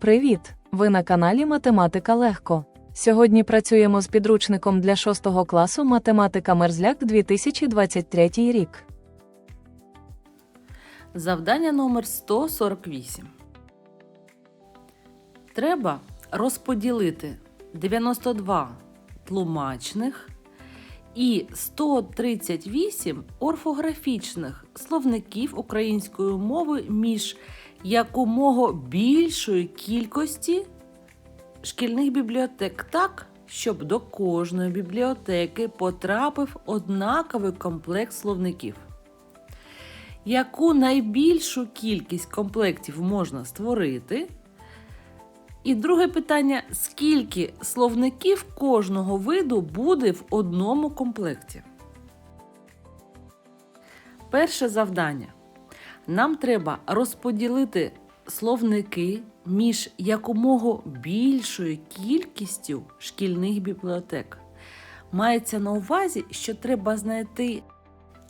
Привіт! Ви на каналі Математика Легко. Сьогодні працюємо з підручником для 6 класу Математика Мерзляк 2023 рік. Завдання номер 148. Треба розподілити 92 тлумачних і 138 орфографічних словників української мови між якомога більшої кількості шкільних бібліотек так, щоб до кожної бібліотеки потрапив однаковий комплект словників. Яку найбільшу кількість комплектів можна створити? І друге питання: скільки словників кожного виду буде в одному комплекті? Перше завдання. Нам треба розподілити словники між якомога більшою кількістю шкільних бібліотек. Мається на увазі, що треба знайти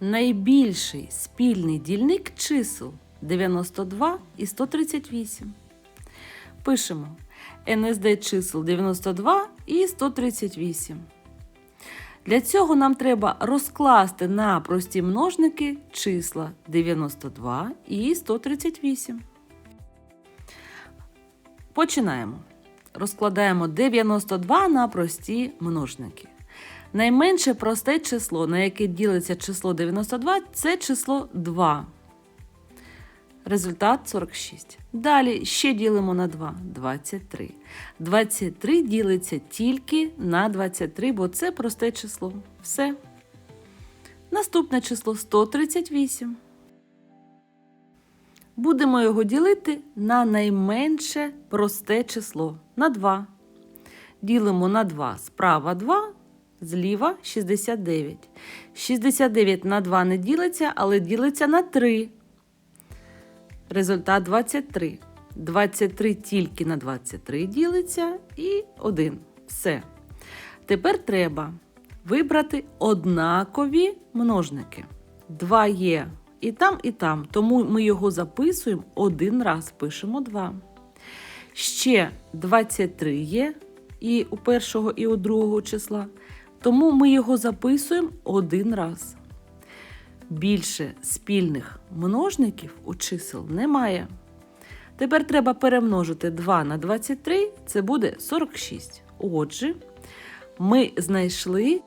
найбільший спільний дільник чисел 92 і 138. Пишемо НСД чисел 92 і 138. Для цього нам треба розкласти на прості множники числа 92 і 138. Починаємо. Розкладаємо 92 на прості множники. Найменше просте число, на яке ділиться число 92, це число 2. Результат 46. Далі ще ділимо на 2 23. 23 ділиться тільки на 23, бо це просте число. Все. Наступне число 138. Будемо його ділити на найменше просте число на 2. Ділимо на 2 справа 2, зліва 69. 69 на 2 не ділиться, але ділиться на 3. Результат 23. 23 тільки на 23 ділиться і 1. Все. Тепер треба вибрати однакові множники. 2 є і там, і там. Тому ми його записуємо один раз, пишемо 2. Ще 23 є і у першого, і у другого числа. Тому ми його записуємо один раз. Більше спільних множників у чисел немає. Тепер треба перемножити 2 на 23, це буде 46. Отже, ми знайшли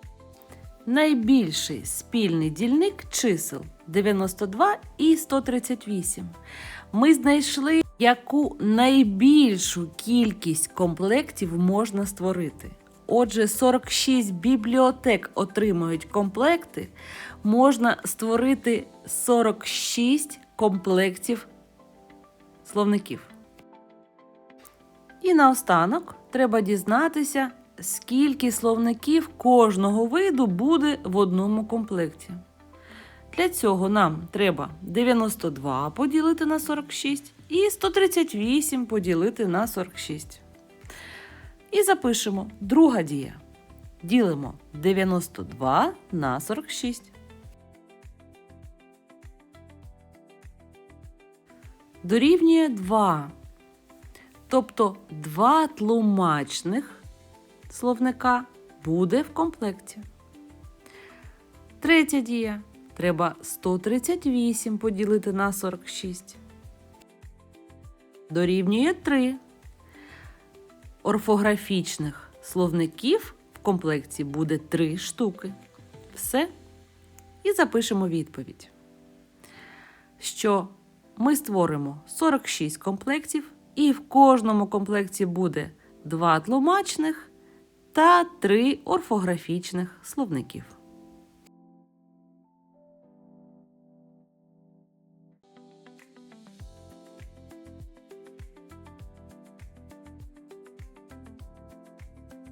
найбільший спільний дільник чисел 92 і 138. Ми знайшли, яку найбільшу кількість комплектів можна створити. Отже, 46 бібліотек отримують комплекти, можна створити 46 комплектів словників. І наостанок треба дізнатися, скільки словників кожного виду буде в одному комплекті. Для цього нам треба 92 поділити на 46 і 138 поділити на 46. І запишемо друга дія. Ділимо 92 на 46. Дорівнює 2. Тобто два тлумачних словника буде в комплекті. Третя дія. Треба 138 поділити на 46. Дорівнює 3 орфографічних словників в комплекті буде три штуки. Все. І запишемо відповідь, що ми створимо 46 комплектів, і в кожному комплекті буде 2 тлумачних та 3 орфографічних словників.